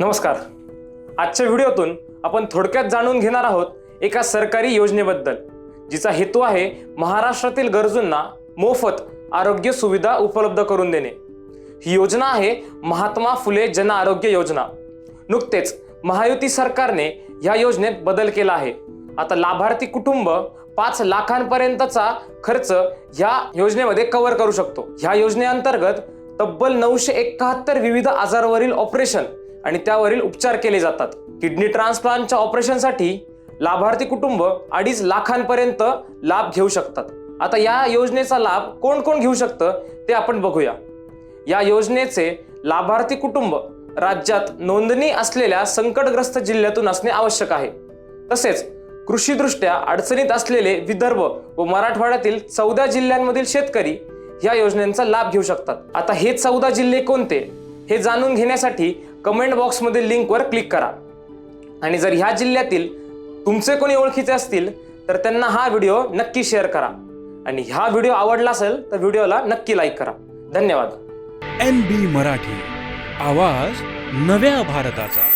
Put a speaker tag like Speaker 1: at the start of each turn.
Speaker 1: नमस्कार. आजच्या व्हिडिओतून आपण थोडक्यात जाणून घेणार आहोत एका सरकारी योजनेबद्दल जिचा हेतू आहे महाराष्ट्रातील गरजूंना मोफत आरोग्य सुविधा उपलब्ध करून देणे. ही योजना आहे महात्मा फुले जन आरोग्य योजना. नुकतेच महायुती सरकारने ह्या योजनेत बदल केला आहे. आता लाभार्थी कुटुंब पाच लाखांपर्यंतचा खर्च ह्या योजनेमध्ये कव्हर करू शकतो. ह्या योजनेअंतर्गत तब्बल नऊशे एकाहत्तर विविध आजारावरील ऑपरेशन आणि त्यावरील उपचार केले जातात. किडनी ट्रान्सप्लांटच्या ऑपरेशनसाठी लाभार्थी कुटुंब अडीच लाखांपर्यंत लाभ घेऊ शकतात. आता या योजनेचा लाभ कोण कोण घेऊ शकतं ते आपण बघूया. या योजनेचे लाभार्थी कुटुंब राज्यात नोंदणी असलेल्या संकटग्रस्त जिल्ह्यातून असणे आवश्यक आहे. तसेच कृषीदृष्ट्या अडचणीत असलेले विदर्भ व मराठवाड्यातील चौदा जिल्ह्यांमधील शेतकरी या योजनेचा लाभ घेऊ शकतात. आता हे चौदा जिल्हे कोणते हे जाणून घेण्यासाठी कमेंट बॉक्समधील लिंकवर क्लिक करा. आणि जर ह्या जिल्ह्यातील तुमचे कोणी ओळखीचे असतील तर त्यांना हा व्हिडिओ नक्की शेअर करा. आणि हा व्हिडिओ आवडला असेल तर व्हिडिओला नक्की लाईक करा. धन्यवाद.
Speaker 2: एन बी मराठी आवाज नव्या भारताचा.